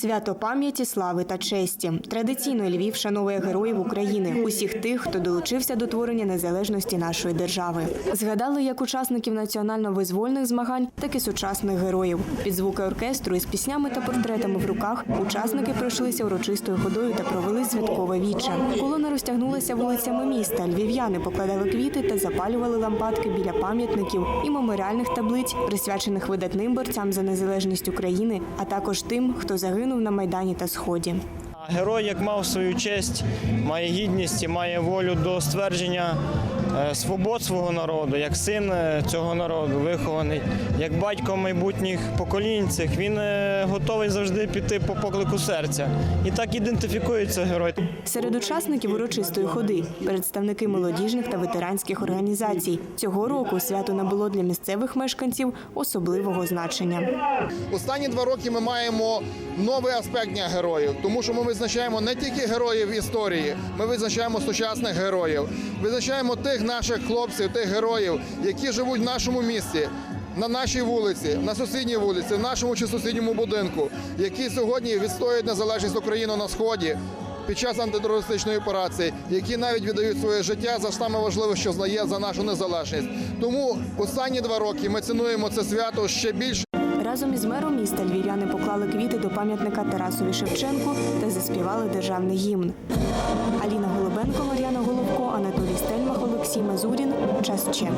Свято пам'яті, слави та честі. Традиційно Львів вшановує героїв України, усіх тих, хто долучився до творення незалежності нашої держави. Згадали як учасників національно-визвольних змагань, так і сучасних героїв. Під звуки оркестру із піснями та портретами в руках учасники пройшлися урочистою ходою та провели святкове віче. Колона розтягнулася вулицями міста. Львів'яни покладали квіти та запалювали лампадки біля пам'ятників і меморіальних таблиць, присвячених видатним борцям за незалежність України, а також тим, хто загинув на майдані та сході. Герой, як мав свою честь, має гідність і має волю до ствердження е, свобод свого народу, як син е, цього народу, вихований, як батько майбутніх поколінь цих, він е, готовий завжди піти по поклику серця. І так ідентифікується герой. Серед учасників урочистої ходи представники молодіжних та ветеранських організацій. Цього року свято набуло для місцевих мешканців особливого значення. Останні два роки ми маємо новий аспект Дня героїв, тому що ми визначаємо не тільки героїв історії, ми визначаємо сучасних героїв, визначаємо тих наших хлопців, тих героїв, які живуть в нашому місті. На нашій вулиці, на сусідній вулиці, в нашому чи сусідньому будинку, які сьогодні відстоюють незалежність України на сході під час антитерористичної операції, які навіть віддають своє життя за саме важливе, що знає за нашу незалежність. Тому останні два роки ми цінуємо це свято ще більше. Разом із мером міста львів'яни поклали квіти до пам'ятника Тарасові Шевченку та заспівали державний гімн. Аліна Голубенко, Мар'яна Головко, Анатолій Стельмах, Олексій Мазурін. Час ще.